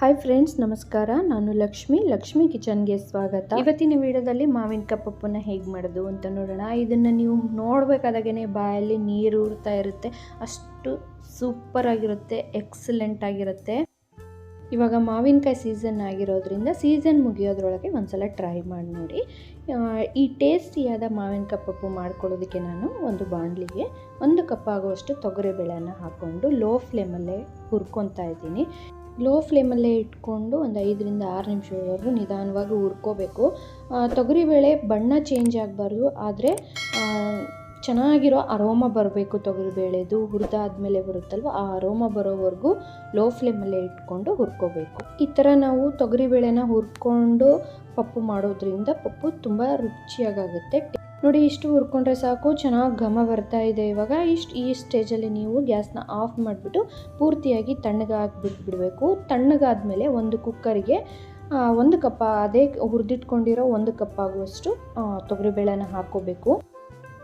Hi friends ನಮಸ್ಕಾರ. ನಾನು ಲಕ್ಷ್ಮಿ. ಲಕ್ಷ್ಮಿ ಕಿಚನ್ಗೆ ಸ್ವಾಗತ. ಇವತ್ತಿನ ವಿಡಿಯೋದಲ್ಲಿ ಮಾವಿನ ಪಪ್ಪನ್ನ ಹೇಗೆ ಮಾಡೋದು ಅಂತ ನೋಡೋಣ. ಇದನ್ನು ನೀವು ನೋಡಬೇಕಾದಾಗೇ ಬಾಯಲ್ಲಿ ನೀರು ಉರ್ತಾ ಇರುತ್ತೆ. ಅಷ್ಟು ಸೂಪರ್ ಆಗಿರುತ್ತೆ ಎಕ್ಸಲೆಂಟ್ ಆಗಿರುತ್ತೆ. ಇವಾಗ ಮಾವಿನಕಾಯಿ ಸೀಸನ್ ಆಗಿರೋದ್ರಿಂದ ಸೀಸನ್ ಮುಗಿಯೋದ್ರೊಳಗೆ ಒಂದ್ಸಲ ಟ್ರೈ ಮಾಡಿ ನೋಡಿ. ಈ ಟೇಸ್ಟಿಯಾದ ಮಾವಿನಕಾಯಿ ಪಪ್ಪು ಮಾಡ್ಕೊಳ್ಳೋದಕ್ಕೆ ನಾನು ಒಂದು ಬಾಣಲಿಗೆ ಒಂದು ಕಪ್ ಆಗುವಷ್ಟು ತೊಗರಿಬೇಳೆನ ಹಾಕ್ಕೊಂಡು ಲೋ ಫ್ಲೇಮಲ್ಲೇ ಹುರ್ಕೊತಾ ಇದ್ದೀನಿ. ಲೋ ಫ್ಲೇಮಲ್ಲೇ ಇಟ್ಕೊಂಡು ಒಂದು ಐದರಿಂದ ಆರು ನಿಮಿಷದವರೆಗೂ ನಿಧಾನವಾಗಿ ಹುರ್ಕೋಬೇಕು. ತೊಗರಿಬೇಳೆ ಬಣ್ಣ ಚೇಂಜ್ ಆಗಬಾರ್ದು, ಆದರೆ ಚೆನ್ನಾಗಿರೋ ಅರೋಮ ಬರಬೇಕು ತೊಗರಿಬೇಳೆದು ಹುರಿದಾದ್ಮೇಲೆ ಬರುತ್ತಲ್ವ, ಆ ಅರೋಮ ಬರೋವರೆಗೂ ಲೋ ಫ್ಲೇಮಲ್ಲೇ ಇಟ್ಕೊಂಡು ಹುರ್ಕೋಬೇಕು. ಈ ಥರ ನಾವು ತೊಗರಿಬೇಳೆನ ಹುರ್ಕೊಂಡು ಪಪ್ಪು ಮಾಡೋದ್ರಿಂದ ಪಪ್ಪು ತುಂಬ ರುಚಿಯಾಗುತ್ತೆ ನೋಡಿ, ಇಷ್ಟು ಹುರ್ಕೊಂಡ್ರೆ ಸಾಕು, ಚೆನ್ನಾಗಿ ಘಮ ಬರ್ತಾ ಇದೆ ಇವಾಗ. ಇಷ್ಟು, ಈ ಸ್ಟೇಜಲ್ಲಿ ನೀವು ಗ್ಯಾಸ್ನ ಆಫ್ ಮಾಡಿಬಿಟ್ಟು ಪೂರ್ತಿಯಾಗಿ ತಣ್ಣಗಾಗ್ಬಿಟ್ಟು ಬಿಟ್ಬಿಡಬೇಕು. ತಣ್ಣಗಾದ್ಮೇಲೆ ಒಂದು ಕುಕ್ಕರಿಗೆ ಒಂದು ಕಪ್, ಅದೇ ಹುರಿದಿಟ್ಕೊಂಡಿರೋ ಒಂದು ಕಪ್ ಆಗುವಷ್ಟು ತೊಗರಿಬೇಳೆನ ಹಾಕ್ಕೋಬೇಕು.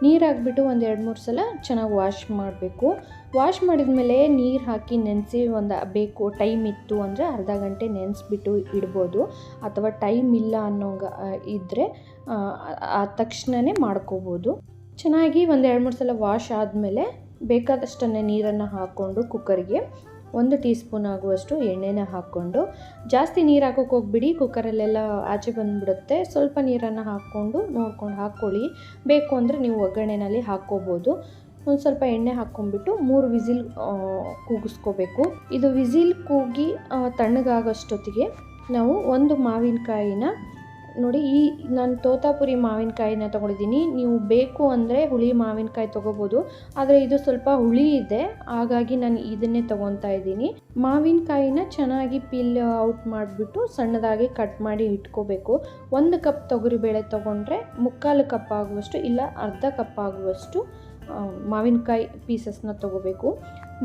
ನೀರು ಹಾಕ್ಬಿಟ್ಟು ಒಂದು ಎರಡು ಮೂರು ಸಲ ಚೆನ್ನಾಗಿ ವಾಶ್ ಮಾಡಬೇಕು. ವಾಶ್ ಮಾಡಿದ್ಮೇಲೆ ನೀರು ಹಾಕಿ ನೆನೆಸಿ ಒಂದು ಬೇಕು, ಟೈಮ್ ಇತ್ತು ಅಂದರೆ ಅರ್ಧ ಗಂಟೆ ನೆನೆಸ್ಬಿಟ್ಟು ಇಡ್ಬೋದು. ಅಥವಾ ಟೈಮ್ ಇಲ್ಲ ಅನ್ನೋಂಗ ಇದ್ದರೆ ಆ ತಕ್ಷಣವೇ ಮಾಡ್ಕೋಬೋದು. ಚೆನ್ನಾಗಿ ಒಂದು ಎರಡು ಮೂರು ಸಲ ವಾಶ್ ಆದಮೇಲೆ ಬೇಕಾದಷ್ಟನ್ನೇ ನೀರನ್ನು ಹಾಕ್ಕೊಂಡು ಕುಕ್ಕರ್ಗೆ ಒಂದು ಟೀ ಸ್ಪೂನ್ ಆಗುವಷ್ಟು ಎಣ್ಣೆನ ಹಾಕ್ಕೊಂಡು ಜಾಸ್ತಿ ನೀರು ಹಾಕೋಕೆ ಹೋಗ್ಬಿಡಿ ಕುಕ್ಕರಲ್ಲೆಲ್ಲ ಆಚೆ ಬಂದುಬಿಡುತ್ತೆ. ಸ್ವಲ್ಪ ನೀರನ್ನು ಹಾಕ್ಕೊಂಡು ನೋಡ್ಕೊಂಡು ಹಾಕ್ಕೊಳ್ಳಿ ಬೇಕು ಅಂದರೆ ನೀವು ಒಗ್ಗರಣೆನಲ್ಲಿ ಹಾಕ್ಕೋಬೋದು. ಒಂದು ಸ್ವಲ್ಪ ಎಣ್ಣೆ ಹಾಕ್ಕೊಂಡ್ಬಿಟ್ಟು ಮೂರು ವಿಸಿಲ್ ಕೂಗಿಸ್ಕೋಬೇಕು. ಇದು ವಿಸಿಲ್ ಕೂಗಿ ತಣ್ಣಗಾಗೋಷ್ಟೊತ್ತಿಗೆ ನಾವು ಒಂದು ಮಾವಿನಕಾಯಿನ ನೋಡಿ, ಈ ನಾನು ತೋತಾಪುರಿ ಮಾವಿನಕಾಯಿನ ತೊಗೊಂಡಿದ್ದೀನಿ. ನೀವು ಬೇಕು ಅಂದರೆ ಹುಳಿ ಮಾವಿನಕಾಯಿ ತೊಗೋಬೋದು. ಆದರೆ ಇದು ಸ್ವಲ್ಪ ಹುಳಿ ಇದೆ. ಹಾಗಾಗಿ ನಾನು ಇದನ್ನೇ ತೊಗೊತಾ ಇದ್ದೀನಿ. ಮಾವಿನಕಾಯಿನ ಚೆನ್ನಾಗಿ ಪಿಲ್ ಔಟ್ ಮಾಡಿಬಿಟ್ಟು ಸಣ್ಣದಾಗಿ ಕಟ್ ಮಾಡಿ ಇಟ್ಕೋಬೇಕು. ಒಂದು ಕಪ್ ತೊಗರಿಬೇಳೆ ತೊಗೊಂಡ್ರೆ ಮುಕ್ಕಾಲು ಕಪ್ ಆಗುವಷ್ಟು ಇಲ್ಲ, ಅರ್ಧ ಕಪ್ ಆಗುವಷ್ಟು ಮಾವಿನಕಾಯಿ ಪೀಸಸ್ನ ತೊಗೋಬೇಕು.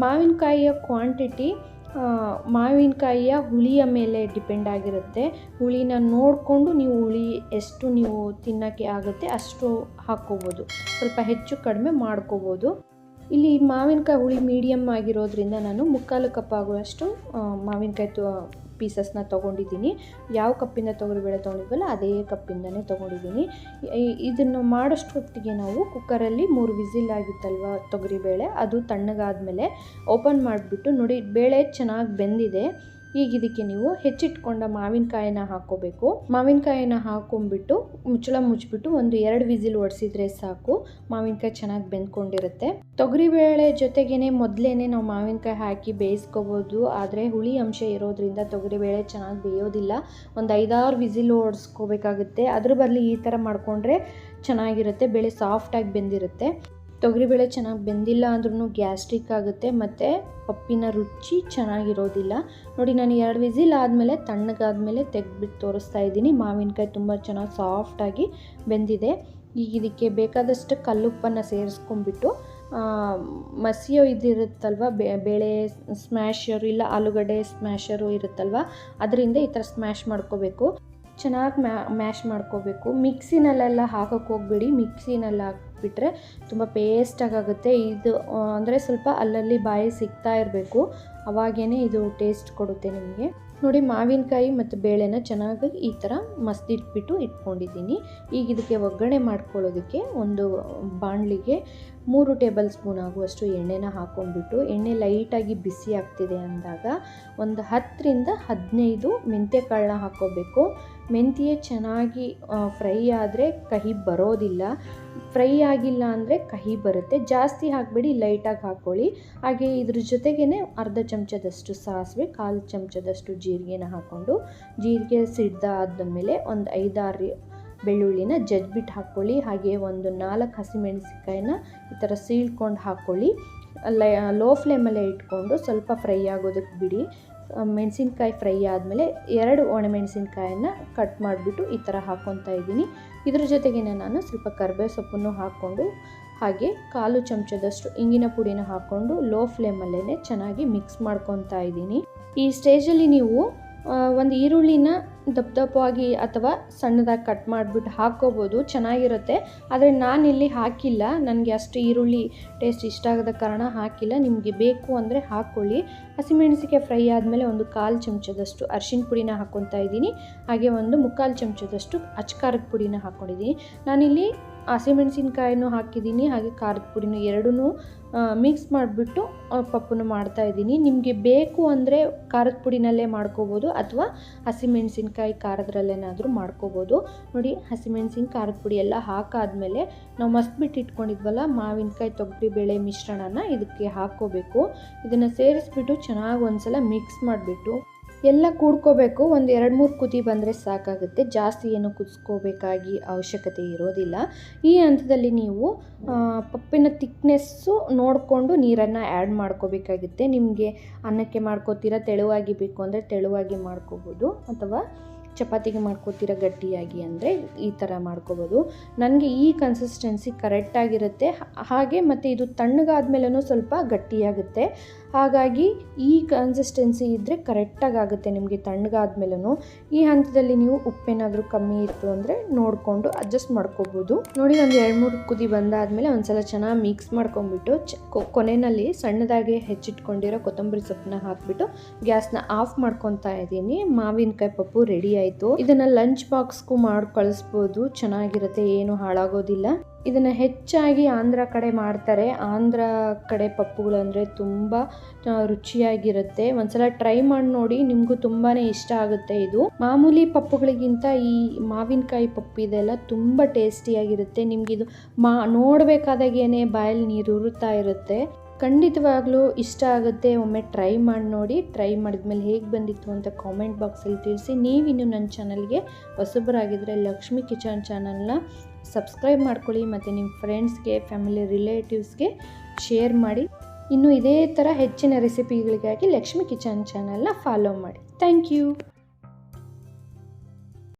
ಮಾವಿನಕಾಯಿಯ ಕ್ವಾಂಟಿಟಿ ಮಾವಿನಕಾಯಿಯ ಹುಳಿಯ ಮೇಲೆ ಡಿಪೆಂಡ್ ಆಗಿರುತ್ತೆ. ಹುಳಿನ ನೋಡಿಕೊಂಡು ನೀವು ಹುಳಿ ಎಷ್ಟು ನೀವು ತಿನ್ನೋಕ್ಕೆ ಆಗುತ್ತೆ ಅಷ್ಟು ಹಾಕ್ಕೋಬೋದು. ಸ್ವಲ್ಪ ಹೆಚ್ಚು ಕಡಿಮೆ ಮಾಡ್ಕೋಬೋದು. ಇಲ್ಲಿ ಮಾವಿನಕಾಯಿ ಹುಳಿ ಮೀಡಿಯಮ್ ಆಗಿರೋದ್ರಿಂದ ನಾನು ಮುಕ್ಕಾಲು ಕಪ್ ಆಗುವಷ್ಟು ಮಾವಿನಕಾಯಿ ತೊ ಪೀಸಸ್ನ ತೊಗೊಂಡಿದ್ದೀನಿ. ಯಾವ ಕಪ್ಪಿಂದ ತೊಗರಿಬೇಳೆ ತೊಗೊಂಡಿದ್ವಲ್ಲ, ಅದೇ ಕಪ್ಪಿಂದನೇ ತೊಗೊಂಡಿದ್ದೀನಿ. ಇದನ್ನು ಮಾಡೋಷ್ಟು ಹೊತ್ತಿಗೆ ನಾವು ಕುಕ್ಕರಲ್ಲಿ ಮೂರು ವಿಸಿಲ್ ಆಗಿತ್ತಲ್ವ ತೊಗರಿಬೇಳೆ ಅದು ತಣ್ಣಗಾದ ಮೇಲೆ ಓಪನ್ ಮಾಡಿಬಿಟ್ಟು ನೋಡಿ, ಬೇಳೆ ಚೆನ್ನಾಗಿ ಬೆಂದಿದೆ. ಈಗ ಇದಕ್ಕೆ ನೀವು ಹೆಚ್ಚಿಟ್ಕೊಂಡ ಮಾವಿನಕಾಯಿನ ಹಾಕ್ಕೋಬೇಕು. ಮಾವಿನಕಾಯಿನ ಹಾಕೊಂಡ್ಬಿಟ್ಟು ಮುಚ್ಚಳ ಮುಚ್ಚಿಬಿಟ್ಟು ಒಂದು ಎರಡು ವಿಸಿಲ್ ಒಡಿಸಿದ್ರೆ ಸಾಕು. ಮಾವಿನಕಾಯಿ ಚೆನ್ನಾಗಿ ಬೆಂದ್ಕೊಂಡಿರುತ್ತೆ. ತೊಗರಿಬೇಳೆ ಜೊತೆಗೇನೆ ಮೊದಲೇನೆ ನಾವು ಮಾವಿನಕಾಯಿ ಹಾಕಿ ಬೇಯಿಸ್ಕೋಬೋದು. ಆದರೆ ಹುಳಿ ಅಂಶ ಇರೋದ್ರಿಂದ ತೊಗರಿಬೇಳೆ ಚೆನ್ನಾಗಿ ಬೇಯೋದಿಲ್ಲ. ಒಂದು ಐದಾರು ವಿಸಿಲ್ ಓಡಿಸ್ಕೋಬೇಕಾಗುತ್ತೆ ಅದ್ರ ಬದಲು ಈ ಥರ ಮಾಡಿಕೊಂಡ್ರೆ ಚೆನ್ನಾಗಿರುತ್ತೆ, ಬೇಳೆ ಸಾಫ್ಟಾಗಿ ಬೆಂದಿರುತ್ತೆ. ತೊಗರಿಬೇಳೆ ಚೆನ್ನಾಗಿ ಬೆಂದಿಲ್ಲ ಅಂದ್ರೂ ಗ್ಯಾಸ್ಟ್ರಿಕ್ ಆಗುತ್ತೆ, ಮತ್ತು ಪಪ್ಪಿನ ರುಚಿ ಚೆನ್ನಾಗಿರೋದಿಲ್ಲ. ನೋಡಿ, ನಾನು ಎರಡು ವಿಸಿಲ್ ಆದಮೇಲೆ, ತಣ್ಣಗಾದ್ಮೇಲೆ ತೆಗೆದ್ಬಿಟ್ಟು ತೋರಿಸ್ತಾ ಇದ್ದೀನಿ. ಮಾವಿನಕಾಯಿ ತುಂಬ ಚೆನ್ನಾಗಿ ಸಾಫ್ಟಾಗಿ ಬೆಂದಿದೆ. ಈಗ ಇದಕ್ಕೆ ಬೇಕಾದಷ್ಟು ಕಲ್ಲುಪ್ಪನ್ನು ಸೇರಿಸ್ಕೊಂಡ್ಬಿಟ್ಟು ಮಸಿಯೋ ಇದಿರುತ್ತಲ್ವ ಬೇಳೆ ಸ್ಮ್ಯಾಶರು ಇಲ್ಲ ಆಲೂಗಡ್ಡೆ ಸ್ಮ್ಯಾಶರು ಇರುತ್ತಲ್ವ, ಅದರಿಂದ ಈ ಥರ ಸ್ಮ್ಯಾಶ್ ಮಾಡ್ಕೋಬೇಕು. ಚೆನ್ನಾಗಿ ಮ್ಯಾ ಮ್ಯಾಶ್ ಮಾಡ್ಕೋಬೇಕು. ಮಿಕ್ಸಿನಲ್ಲೆಲ್ಲ ಹಾಕೋಕ್ಕೆ ಹೋಗ್ಬೇಡಿ. ಮಿಕ್ಸಿನಲ್ಲಿ ಹಾಕ್ಬಿಟ್ರೆ ತುಂಬ ಪೇಸ್ಟಾಗಿ ಆಗುತ್ತೆ ಇದು ಅಂದರೆ ಸ್ವಲ್ಪ ಅಲ್ಲಲ್ಲಿ ಬಾಯಿ ಸಿಗ್ತಾ ಇರಬೇಕು. ಅವಾಗೇ ಇದು ಟೇಸ್ಟ್ ಕೊಡುತ್ತೆ ನಿಮಗೆ. ನೋಡಿ ಮಾವಿನಕಾಯಿ ಮತ್ತು ಬೇಳೆನ ಚೆನ್ನಾಗಿ ಈ ಥರ ಮಸ್ದಿಟ್ಬಿಟ್ಟು ಇಟ್ಕೊಂಡಿದ್ದೀನಿ. ಈಗ ಇದಕ್ಕೆ ಒಗ್ಗರಣೆ ಮಾಡ್ಕೊಳ್ಳೋದಕ್ಕೆ ಒಂದು ಬಾಣಲಿಗೆ ಮೂರು ಟೇಬಲ್ ಸ್ಪೂನ್ ಆಗುವಷ್ಟು ಎಣ್ಣೆನ ಹಾಕ್ಕೊಂಡ್ಬಿಟ್ಟು ಎಣ್ಣೆ ಲೈಟಾಗಿ ಬಿಸಿ ಆಗ್ತಿದೆ ಅಂದಾಗ ಒಂದು ಹತ್ತರಿಂದ ಹದಿನೈದು ಮೆಂತ್ಯ ಕಾಳನ್ನ ಹಾಕ್ಕೋಬೇಕು. ಮೆಂತ್ಯೆ ಚೆನ್ನಾಗಿ ಫ್ರೈ ಆದರೆ ಕಹಿ ಬರೋದಿಲ್ಲ. ಫ್ರೈ ಆಗಿಲ್ಲ ಅಂದರೆ ಕಹಿ ಬರುತ್ತೆ. ಜಾಸ್ತಿ ಹಾಕಬೇಡಿ, ಲೈಟಾಗಿ ಹಾಕ್ಕೊಳ್ಳಿ. ಹಾಗೆ ಇದ್ರ ಜೊತೆಗೇ ಅರ್ಧ ಚಮಚದಷ್ಟು ಸಾಸಿವೆ, ಕಾಲು ಚಮಚದಷ್ಟು ಜೀರಿಗೆನ ಹಾಕ್ಕೊಂಡು ಜೀರಿಗೆ ಸಿಡ್ದ ಆದಮೇಲೆ ಒಂದು ಐದಾರು ಬೆಳ್ಳುಳ್ಳಿನ ಜಜ್ಬಿಟ್ಟು ಹಾಕ್ಕೊಳ್ಳಿ. ಹಾಗೆ ಒಂದು ನಾಲ್ಕು ಹಸಿಮೆಣಸಿನ್ಕಾಯಿನ ಈ ಥರ ಸೀಳ್ಕೊಂಡು ಹಾಕ್ಕೊಳ್ಳಿ. ಲೈ, ಲೋ ಫ್ಲೇಮಲ್ಲೇ ಇಟ್ಕೊಂಡು ಸ್ವಲ್ಪ ಫ್ರೈ ಆಗೋದಕ್ಕೆ ಬಿಡಿ. ಮೆಣಸಿನ್ಕಾಯಿ ಫ್ರೈ ಆದಮೇಲೆ ಎರಡು ಒಣಮೆಣಸಿನ್ಕಾಯನ್ನ ಕಟ್ ಮಾಡಿಬಿಟ್ಟು ಈ ಥರ ಹಾಕ್ಕೊತಾ ಇದ್ದೀನಿ. ಇದ್ರ ಜೊತೆಗೆ ನಾನು ಸ್ವಲ್ಪ ಕರ್ಬೇವು ಸೊಪ್ಪನ್ನು ಹಾಕ್ಕೊಂಡು ಹಾಗೆ ಕಾಲು ಚಮಚದಷ್ಟು ಇಂಗಿನ ಪುಡಿನ ಹಾಕ್ಕೊಂಡು ಲೋ ಫ್ಲೇಮಲ್ಲೇ ಚೆನ್ನಾಗಿ ಮಿಕ್ಸ್ ಮಾಡ್ಕೊತಾ ಇದ್ದೀನಿ. ಈ ಸ್ಟೇಜಲ್ಲಿ ನೀವು ಒಂದು ಈರುಳ್ಳಿನ ದಪ್ಪ ದಪ್ಪವಾಗಿ ಅಥವಾ ಸಣ್ಣದಾಗಿ ಕಟ್ ಮಾಡಿಬಿಟ್ಟು ಹಾಕ್ಕೋಬೋದು, ಚೆನ್ನಾಗಿರುತ್ತೆ. ಆದರೆ ನಾನಿಲ್ಲಿ ಹಾಕಿಲ್ಲ. ನನಗೆ ಅಷ್ಟು ಈರುಳ್ಳಿ ಟೇಸ್ಟ್ ಇಷ್ಟ ಆಗದ ಕಾರಣ ಹಾಕಿಲ್ಲ. ನಿಮಗೆ ಬೇಕು ಅಂದರೆ ಹಾಕ್ಕೊಳ್ಳಿ. ಹಸಿಮೆಣಸಿಕಾಯಿ ಫ್ರೈ ಆದಮೇಲೆ ಒಂದು ಕಾಲು ಚಮಚದಷ್ಟು ಅರ್ಶಿನ ಪುಡಿನ ಹಾಕ್ಕೊತಾ ಇದ್ದೀನಿ. ಹಾಗೆ ಒಂದು ಮುಕ್ಕಾಲು ಚಮಚದಷ್ಟು ಅಚ್ಕಾರದ ಪುಡಿನ ಹಾಕ್ಕೊಂಡಿದ್ದೀನಿ. ನಾನಿಲ್ಲಿ ಹಸಿಮೆಣಸಿನ್ಕಾಯಿನೂ ಹಾಕಿದ್ದೀನಿ, ಹಾಗೆ ಖಾರದ ಪುಡಿನೂ ಎರಡೂ ಮಿಕ್ಸ್ ಮಾಡಿಬಿಟ್ಟು ಪಪ್ಪನ್ನು ಮಾಡ್ತಾಯಿದ್ದೀನಿ ನಿಮಗೆ ಬೇಕು ಅಂದರೆ ಖಾರದ ಪುಡಿನಲ್ಲೇ ಮಾಡ್ಕೋಬೋದು ಅಥವಾ ಹಸಿಮೆಣಸಿನ್ಕಾಯಿ ಖಾರದ್ರಲ್ಲೇನಾದರೂ ಮಾಡ್ಕೋಬೋದು. ನೋಡಿ, ಹಸಿಮೆಣಸಿನ ಖಾರದ ಪುಡಿ ಎಲ್ಲ ಹಾಕಾದಮೇಲೆ ನಾವು ಮಸ್ತ್ ಬಿಟ್ಟು ಇಟ್ಕೊಂಡಿದ್ವಲ್ಲ ಮಾವಿನಕಾಯಿ ತೊಗರಿಬೇಳೆ ಮಿಶ್ರಣನ ಇದಕ್ಕೆ ಹಾಕ್ಕೋಬೇಕು. ಇದನ್ನು ಸೇರಿಸ್ಬಿಟ್ಟು ಚೆನ್ನಾಗಿ ಒಂದ್ಸಲ ಮಿಕ್ಸ್ ಮಾಡಿಬಿಟ್ಟು ಎಲ್ಲ ಕೂಡ್ಕೋಬೇಕು. ಒಂದು ಎರಡು ಮೂರು ಕುದಿ ಬಂದರೆ ಸಾಕಾಗುತ್ತೆ. ಜಾಸ್ತಿ ಏನು ಕುದಿಸ್ಕೋಬೇಕಾಗಿ ಅವಶ್ಯಕತೆ ಇರೋದಿಲ್ಲ. ಈ ಹಂತದಲ್ಲಿ ನೀವು ಪಪ್ಪಿನ ತಿಕ್ನೆಸ್ಸು ನೋಡಿಕೊಂಡು ನೀರನ್ನು ಆ್ಯಡ್ ಮಾಡ್ಕೋಬೇಕಾಗುತ್ತೆ. ನಿಮಗೆ ಅನ್ನಕ್ಕೆ ಮಾಡ್ಕೋತೀರಾ, ತೆಳುವಾಗಿ ಬೇಕು ಅಂದರೆ ತೆಳುವಾಗಿ ಮಾಡ್ಕೋಬೋದು. ಅಥವಾ ಚಪಾತಿಗೆ ಮಾಡ್ಕೋತೀರಾ ಗಟ್ಟಿಯಾಗಿ ಅಂದರೆ ಈ ಥರ ಮಾಡ್ಕೋಬೋದು. ನನಗೆ ಈ ಕನ್ಸಿಸ್ಟೆನ್ಸಿ ಕರೆಕ್ಟಾಗಿರುತ್ತೆ ಹಾಗೆ ಮತ್ತು ಇದು ತಣ್ಣಗಾದ್ಮೇಲೂ ಸ್ವಲ್ಪ ಗಟ್ಟಿಯಾಗುತ್ತೆ. ಹಾಗಾಗಿ ಈ ಕನ್ಸಿಸ್ಟೆನ್ಸಿ ಇದ್ದರೆ ಕರೆಕ್ಟಾಗಿ ಆಗುತ್ತೆ ನಿಮಗೆ ತಣ್ಣಗಾದ್ಮೇಲೂ ಈ ಹಂತದಲ್ಲಿ ನೀವು ಉಪ್ಪೇನಾದರೂ ಕಮ್ಮಿ ಇತ್ತು ಅಂದರೆ ನೋಡಿಕೊಂಡು ಅಡ್ಜಸ್ಟ್ ಮಾಡ್ಕೋಬೋದು. ನೋಡಿ ಒಂದು ಎರಡು ಮೂರು ಕುದಿ ಬಂದಾದಮೇಲೆ ಒಂದ್ಸಲ ಚೆನ್ನಾಗಿ ಮಿಕ್ಸ್ ಮಾಡ್ಕೊಂಡ್ಬಿಟ್ಟು ಚ ಕೊನೆಯಲ್ಲಿ ಸಣ್ಣದಾಗಿ ಹೆಚ್ಚಿಟ್ಕೊಂಡಿರೋ ಕೊತ್ತಂಬರಿ ಸೊಪ್ಪನ್ನ ಹಾಕಿಬಿಟ್ಟು ಗ್ಯಾಸ್ನ ಆಫ್ ಮಾಡ್ಕೊತಾ ಇದ್ದೀನಿ. ಮಾವಿನಕಾಯಿ ಪಪ್ಪು ರೆಡಿ ಆಯಿತು. ಇದನ್ನ ಲಂಚ್ ಬಾಕ್ಸ್ಗೂ ಮಾಡಿ ಕಳಿಸ್ಬೋದು. ಚೆನ್ನಾಗಿರುತ್ತೆ, ಏನು ಹಾಳಾಗೋದಿಲ್ಲ. ಇದನ್ನ ಹೆಚ್ಚಾಗಿ ಆಂಧ್ರ ಕಡೆ ಮಾಡ್ತಾರೆ. ಆಂಧ್ರ ಕಡೆ ಪಪ್ಪುಗಳು ಅಂದ್ರೆ ತುಂಬಾ ರುಚಿಯಾಗಿರುತ್ತೆ. ಒಂದ್ಸಲ ಟ್ರೈ ಮಾಡಿ ನೋಡಿ, ನಿಮ್ಗೂ ತುಂಬಾನೇ ಇಷ್ಟ ಆಗುತ್ತೆ ಇದು. ಮಾಮೂಲಿ ಪಪ್ಪುಗಳಿಗಿಂತ ಈ ಮಾವಿನಕಾಯಿ ಪಪ್ಪು ಇದೆಲ್ಲ ತುಂಬ ಟೇಸ್ಟಿಯಾಗಿರುತ್ತೆ ಇದು ಮಾ, ನೋಡಬೇಕಾದಾಗೇನೆ ಬಾಯಲ್ಲಿ ನೀರು ಉರುತ್ತಾ ಇರುತ್ತೆ. ಖಂಡಿತವಾಗ್ಲೂ ಇಷ್ಟ ಆಗುತ್ತೆ, ಒಮ್ಮೆ ಟ್ರೈ ಮಾಡಿ ನೋಡಿ ಟ್ರೈ ಮಾಡಿದ್ಮೇಲೆ ಹೇಗೆ ಬಂದಿತ್ತು ಅಂತ ಕಾಮೆಂಟ್ ಬಾಕ್ಸಲ್ಲಿ ತಿಳಿಸಿ. ನೀವಿನ್ನು ನನ್ನ ಚಾನಲ್ಗೆ ಹೊಸಬರಾಗಿದ್ದರೆ ಲಕ್ಷ್ಮಿ ಕಿಚನ್ ಚಾನಲ್ನ ಸಬ್ಸ್ಕ್ರೈಬ್ ಮಾಡ್ಕೊಳ್ಳಿ ಮತ್ತು ನಿಮ್ಮ ಫ್ರೆಂಡ್ಸ್ಗೆ ಫ್ಯಾಮಿಲಿ ರಿಲೇಟಿವ್ಸ್ಗೆ ಶೇರ್ ಮಾಡಿ. ಇನ್ನು ಇದೇ ಥರ ಹೆಚ್ಚಿನ ರೆಸಿಪಿಗಳಿಗಾಗಿ ಲಕ್ಷ್ಮಿ ಕಿಚನ್ ಚಾನಲ್ನ ಫಾಲೋ ಮಾಡಿ. Thank you